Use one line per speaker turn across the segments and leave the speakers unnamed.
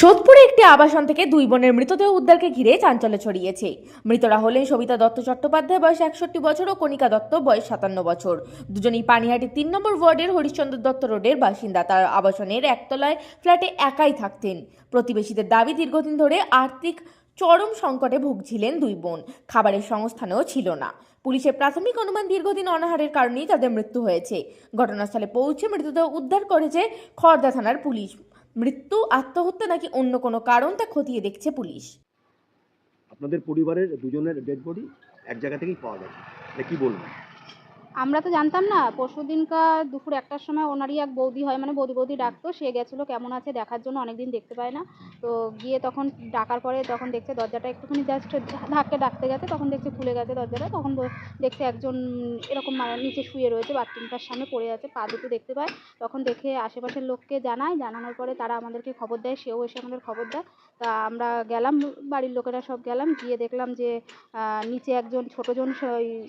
সোদপুরে একটি আবাসন থেকে দুই বোনের মৃতদেহ উদ্ধারকে ঘিরে চাঞ্চল্য ছড়িয়েছে। মৃতরা হলেন সবিতা দত্ত চট্টোপাধ্যায়, বয়স একষট্টি বছর, ও কণিকা দত্ত, বয়স সাতান্ন বছর। দুজনেই পানিহাটি তিন নম্বর ওয়ার্ডের হরিশ্চন্দ্র দত্ত রোডের বাসিন্দা। তার আবাসনের একতলায় ফ্ল্যাটে একাই থাকতেন। প্রতিবেশীদের দাবি, দীর্ঘদিন ধরে আর্থিক চরম সংকটে ভুগছিলেন দুই বোন। খাবারের সংস্থানও ছিল না। পুলিশের প্রাথমিক অনুমান দীর্ঘদিন অনাহারের কারণেই তাদের মৃত্যু হয়েছে। ঘটনাস্থলে পৌঁছে মৃতদেহ উদ্ধার করেছে খড়দা থানার পুলিশ। মৃত্যু, আত্মহত্যা নাকি অন্য কোনো কারণ তা খতিয়ে দেখছে পুলিশ?
আপনাদের পরিবারের দুজনের ডেড বডি এক জায়গা থেকেই পাওয়া গেছে কি বলবেন?
আমরা তো জানতাম না, পরশু দিনকার দুপুর একটার সময় ওনারই এক বৌদি হয় মানে বৌদি বৌদি ডাকতো, সে গেছিল, কেমন আছে দেখার জন্য অনেকদিন দেখতে পায় না। তো গিয়ে তখন ডাকার পরে তখন দেখছে দরজাটা একটুখানি জাস্ট ধাক্কে ডাকতে গেছে, তখন দেখছে খুলে গেছে দরজাটা, তখন দেখছে একজন এরকম মানে নিচে শুয়ে রয়েছে বাথরুমটার সামনে পড়ে আছে, পা দুটো দেখতে পায়। তখন দেখে আশেপাশের লোককে জানায়, জানানোর পরে তারা আমাদেরকে খবর দেয়, সেও এসে আমাদের খবর দেয়। তা আমরা গেলাম, বাড়ির লোকেরা সব গেলাম, গিয়ে দেখলাম যে নিচে একজন ছোটোজন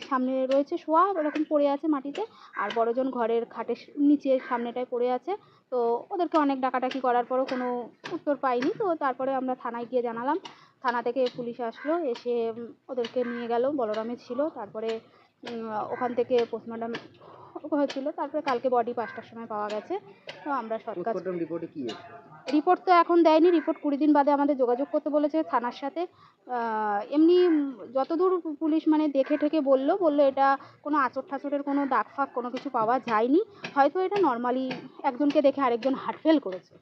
সামনে রয়েছে শোয়া এরকম পড়ে আছে মাটিতে। আর বড়জন ঘরের খাটের নিচে সামনেটায় পড়ে আছে। তো ওদেরকে অনেক ডাকাডাকি করার পরও কোনো উত্তর পাইনি। তো তারপরে আমরা থানায় গিয়ে জানালাম। থানা থেকে পুলিশ আসলো এসে ওদেরকে নিয়ে গেল। বলরামে ছিল। তারপরে ওখান থেকে পোস্টমর্টম হয়েছিল। তারপরে কালকে বডি পাঁচটার সময় পাওয়া গেছে। তো আমরা
রিপোর্টে কি
রিপোর্ট তো এখন দেয়নি। রিপোর্ট কুড়ি দিন বাদে আমাদের যোগাযোগ করতে বলেছে থানার সাথে। এমনি যতদূর পুলিশ মানে দেখে ঠেকে বলল বলল এটা কোনো আঁচড় ঠাচরের কোনো দাগ ফাগ কোনো কিছু পাওয়া যায়নি। হয়তো এটা নর্মালি একজনকে দেখে আরেকজন হার্টফেল করেছে।